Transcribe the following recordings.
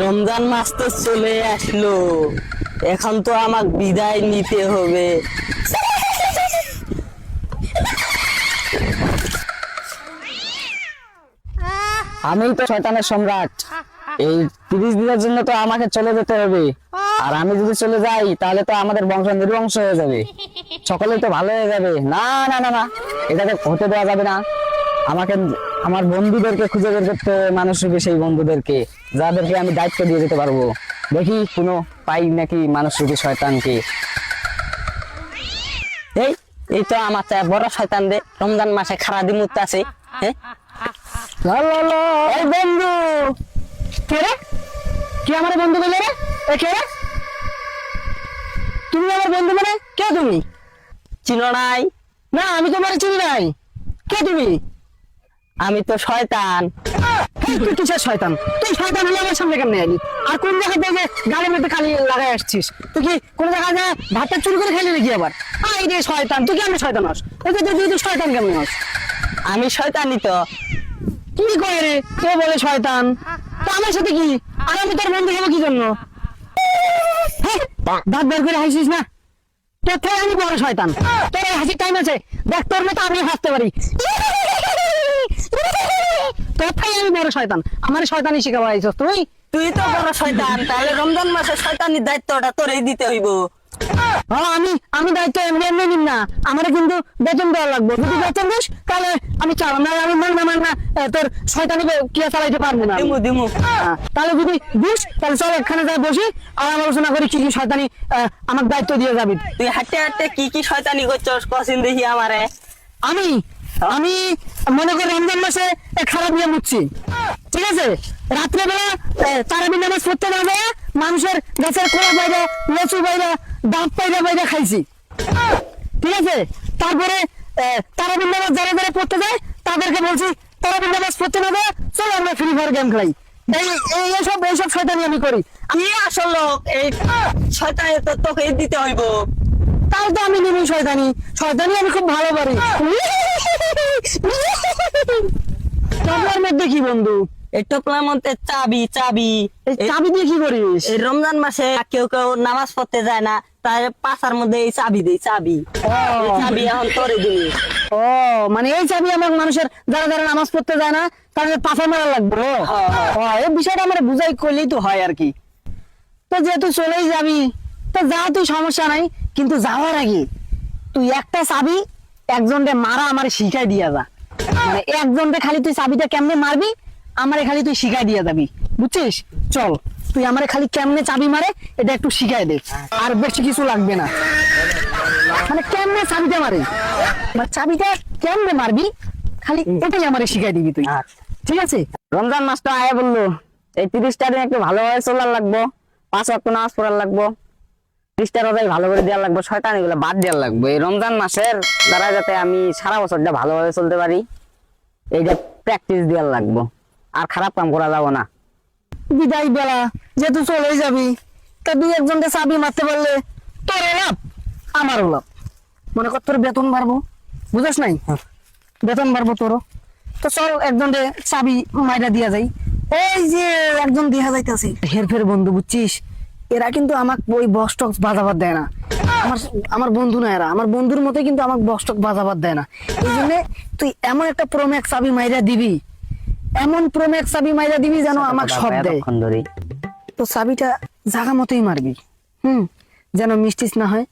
রমজান মাস তো চলে আসলো। এখন তো আমাকে বিদায় নিতে হবে। আমি তো শয়তানের সম্রাট। এই তিরিশ দিনের জন্য তো আমাকে চলে যেতে হবে। আর আমি যদি চলে যাই, তাহলে তো আমাদের বংশ নির্বংশ হয়ে যাবে। সকলে তো ভালো হয়ে যাবে। না না না না। এটাকে হতে দেওয়া যাবে না। আমাকে আমার বন্ধুদেরকে খুঁজে বের করতে মানুষ রূপে সেই বন্ধুদেরকে যাদেরকে আমি দায়িত্ব দিয়ে যেতে পারব। দেখি কোনো পাই নাকি মানুষ রূপে শয়তানকে। এই এই তো আমার বড় শয়তান দে রমজান মাসে খারা দিমুত আছে হ্যাঁ? এই বন্ধু! কে রে? কি আমার বন্ধু বলে রে? এ কে রে? তুমি আমার বন্ধু মানে কে তুমি? চিনো নাই? না আমি তোমার চিনি নাই। কে তুমি? আমি তো শয়তান। তুই কিসের শয়তান? তুই শয়তান হলে আমার সামনে কেমনে আলি আর কোন জায়গায় থেকে গাড়ির মধ্যে খালি লাগাই আসছিস? তুই কি কোন জায়গায় যা ভাতটা চুরি করে খেলি নাকি আবার? আই রে শয়তান তুই কেমন শয়তান হস? যে তুই তুই শয়তান কেমন হস? আমি শয়তানই তো। কি করে রে? কে বলে শয়তান? তা আমার সাথে কি? আর আমি তোর বন্ধু হব কি জন্য? দাঁত বের করে হাসিস না? তোর থেকে আমি বড় শয়তান। তোর হাসির টাইম আছে। দেখ তোর মতো আমি হাসতে পারি। তোর থেকে আমি বড় শয়তান। আমার শয়তানি শিখাবো আইসস তুই? তুই তো বড় শয়তান তাহলে রমজান মাসে শয়তানির দায়িত্বটা তোরই দিতে হইব। আমি আমি দায়িত্ব এমনি এমনি নিম না। আমার কিন্তু বেতন দেওয়া লাগবে। যদি বেতন দিস তাহলে আমি চালাম না আমি তোর শয়তানি কিয়া চালাইতে পারব না দিমু দিমু। তাহলে যদি দিস তাহলে চল এখানে যাই বসি আর আলোচনা করি কি কি শয়তানি আহ, আমার দায়িত্ব দিয়ে যাবি। তুই হাঁটতে হাঁটতে কি কি শয়তানি করছস কসিন দেখি আমারে। আমি আমি মনে করি রমজান মাসে খারাপ নিয়ে মুচ্ছি ঠিক আছে? রাত্রেবেলা তারাবি নামাজ পড়তে না যায় মানুষের গাছের কোড়া বাইরে লেচু বাইরে ডাব পাইরা বাইরে খাইছি। ঠিক আছে? তারপরে নামাজ যারা যারা পড়তে যায়, তাদেরকে বলছি নামাজ পড়তে না যায় চলো আমরা ফ্রি ফায়ার গেম খেলাই। এই, এই- এইসব এইসব শয়তানি আমি করি। কি আসল লোক, এই শয়তানি তো তোকে দিতে হইব। তাও তো আমি নিবি শয়তানি। শয়তানি আমি খুব ভালো পারি। কি বন্ধু? এই টোপলার মধ্যে চাবি চাবি। চাবি দিয়ে কি করিস? এই রমজান মাসে কেউ কেউ নামাজ পড়তে যায় না তার পাশার মধ্যে এই চাবি দেই চাবি। চাবি এখন তোরে ও মানে এই চাবি আমার মানুষের যারা যারা নামাজ পড়তে যায় না তাদের পাশা মারা লাগবে এই বিষয়টা আমার বুঝাই করলেই তো হয় আর কি। তো যেহেতু চলেই যাবি তো যা তুই সমস্যা নাই কিন্তু যাওয়ার আগে তুই একটা চাবি একজনকে মারা আমার শিখাই দিয়া যা। মানে একজনকে খালি তুই চাবিটা কেমনে মারবি? আমারে খালি তুই শিখাই দিয়া যাবি। বুঝছিস? চল তুই আমারে খালি কেমনে চাবি মারে এটা একটু শিখাই দে। আর বেশি কিছু লাগবে না। মানে কেমনে চাবিটা মারে? চাবিটা কেমনে মারবি? খালি এটাই আমারে শিখাই দিবি তুই। আচ্ছা। ঠিক আছে? রমজান মাসটা আয়া বলল এই তিরিশটা দিন একটু ভালোভাবে চলার লাগবো পাঁচ অক্ট নামাজ পড়ার লাগবো তিরিশটা রোজাই ভালো করে দেওয়ার লাগবো শয়তান এগুলো বাদ দেওয়ার লাগবে। এই রমজান মাসের দ্বারা যাতে আমি সারা বছরটা ভালোভাবে চলতে পারি। এইটা প্র্যাকটিস দেওয়ার লাগবো। আর খারাপ কাম করা যাব না। বিদায় বেলা যেহেতু চলেই যাবি। তা দুই একজনকে চাবি মারতে পারলে তোর লাভ আমারও লাভ। মনে কর তোর বেতন বাড়বো বুঝাস নাই? বেতন বাড়বো তোরও। তো চল একজনকে চাবি মাইরা দিয়া যাই। এই যে একজন দেখা যাইতেছে। হেরফের বন্ধু বুঝছিস? এরা কিন্তু আমাক ওই বক্স টক্স বাজাবার দেয় না। আমার আমার বন্ধু না এরা। আমার বন্ধুর মতোই কিন্তু আমাকে বক্স টক বাজাবার দেয় না। এই জন্য তুই এমন একটা প্রোম্যাক্স চাবি মাইরা দিবি। এমন প্রোম্যাক্স চাবি মাইরা দিবি যেন আমাকে সব দেয়। তো চাবিটা জাগা মতোই মারবি। হুম? যেন মিষ্টিস না হয়।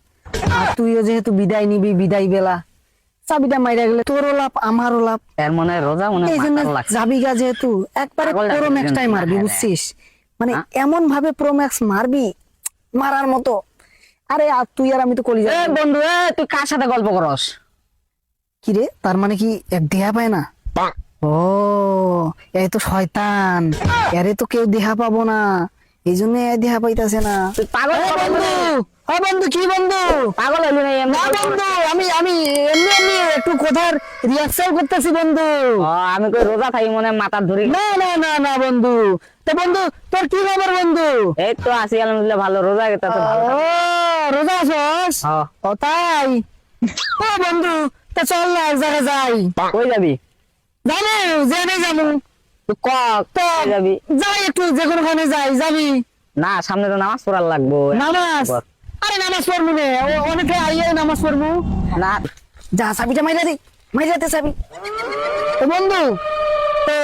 আর তুইও যেহেতু বিদায় নিবি বিদায় বেলা চাবিটা মাইরা গেলে তোরও লাভ আমারও লাভ। এর মনে হয় রোজা মনে এই জন্য যাবি গা যেহেতু একবারে প্রোম্যাক্সটাই মারবি হ্যাঁ, বুঝছিস? মানে হ্যাঁ। এমন ভাবে প্রোম্যাক্স মারবি মারার মতো। আরে আর তুই আর আমি তো কলি এ বন্ধু এ তুই কার সাথে গল্প করস? কি রে? তার মানে কি এক দেহা পায় না? ও এই তো শয়তান। এরে তো কেউ দেহা পাবো না। এই জন্য দেহা পাইতাছে না। পাগল বন্ধু! ও বন্ধু কি বন্ধু? পাগল হইলি না না বন্ধু আমি আমি এমনি এমনি একটু কথার রিহার্সাল করতেছি বন্ধু। আমি কই রোজা থাকি মনে হয় মাথার ধরি। না না না না বন্ধু। তো বন্ধু তোর কি খবর বন্ধু? এই তো আলহামদুলিল্লাহ ভালো। রোজা গেতা তো ভালো রোজা আছস? হ্যাঁ। ও তাই? ও বন্ধু তো চল না এক জায়গায় যাই। কই যাবি? জানো জেনে যাব। ক কোথায় যাবি? যাই একটু যে কোনোখানে যাই যাবি। না সামনে তো নামাজ পড়ার লাগবো। নামাজ। আরে নামাজ পড়ব অনেকে আইয়ে নামাজ পড়ব। না। যা মাইরা দে। চাবি। তো বন্ধু তো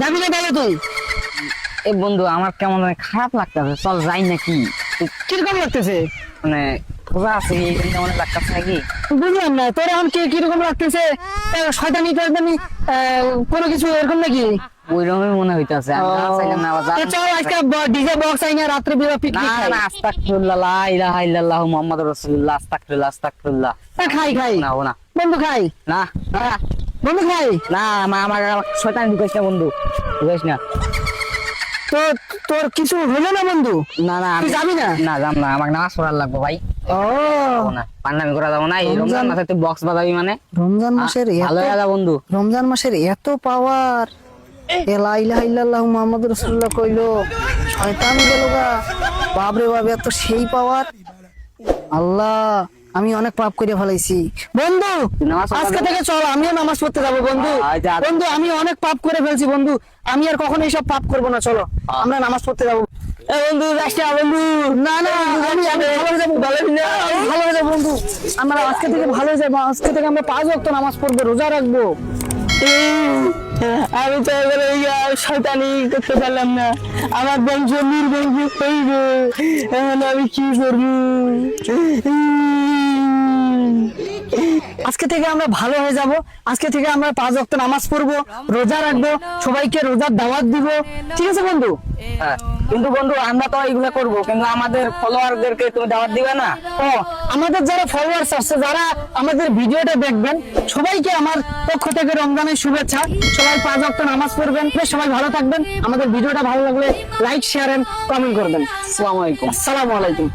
যাবি না তাহলে তুই? এ বন্ধু আমার কেমন খারাপ লাগতেছে। চল যাই নাকি। কীরকম লাগতেছে? মানে রোজা আছে এই জন্য কেমন লাগতেছে নাকি? বুঝলাম না তোর এখন কি কীরকম লাগতেছে? শয়তানি টয়তানি কোনো কিছু এরকম নাকি? ওই রকমই মনে হইতাছে ডিজে বক্স আইনা রাত্রে পিকনিক খাই। না আস্তাগফিরুল্লাহ লা ইলাহা ইল্লাল্লাহ মুহাম্মাদুর রাসূলুল্লাহ আস্তাগফিরুল্লাহ আস্তাগফিরুল্লাহ। খাই খাই। না ও না। বন্ধু খাই। না। না, বন্ধু খাই। না আমার আমার শয়তান না বন্ধু। না। তো তোর কিছু হলো না বন্ধু? না না তুই আমি- যাবি না? না যাম না আমাকে নামাজ পড়ার লাগবে ভাই। ও। যাব না পান্নামি করা যাব না এই রমজান মাসে তুই বক্স বাজাবি মানে? রমজান মাসের ভালো বন্ধু। রমজান মাসের এত পাওয়ার লা ইলাহা ইল্লাল্লাহ মুহাম্মাদুর রাসূলুল্লাহ কইলো শয়তান গেল গা। বাপরে বাপ এত সেই পাওয়ার আল্লাহ আমি অনেক পাপ করে ফেলাইছি। বন্ধু আজকে থেকে চল আমিও নামাজ পড়তে যাব বন্ধু। বন্ধু আমি অনেক পাপ করে ফেলছি বন্ধু। আমি আর কখনো এইসব পাপ করব না চলো। আমরা নামাজ পড়তে যাব। বন্ধু যাস না বন্ধু না না আমি আমি ভালো যাব। ভালো ভালো যাব বন্ধু। আমরা আজকে থেকে ভালো যাব। আজকে থেকে আমরা পাঁচ ওয়াক্ত নামাজ পড়ব রোজা রাখব। আমি তো এবারে শয়তানি করতে পারলাম না। আমার বংশ নির্বংশ হইবে এখন আমি কি করব? আজকে থেকে আমরা ভালো হয়ে যাব। আজকে থেকে আমরা পাঁচ ওয়াক্ত নামাজ পড়ব রোজা রাখব সবাইকে রোজার দাওয়াত দিব। ঠিক আছে বন্ধু? হ্যাঁ, কিন্তু বন্ধু আমরা তো এইগুলা করব কিন্তু আমাদের ফলোয়ারদেরকে তুমি দাওয়াত দিবে না। ও আমাদের যারা ফলোয়ার্স আছে যারা আমাদের ভিডিওটা দেখবেন সবাইকে আমার পক্ষ থেকে রমজানের শুভেচ্ছা। সবাই পাঁচ ওয়াক্ত নামাজ পড়বেন সবাই ভালো থাকবেন। আমাদের ভিডিওটা ভালো লাগলে লাইক শেয়ার এন্ড কমেন্ট করবেন। আসসালামু আলাইকুম। আসসালামু আলাইকুম।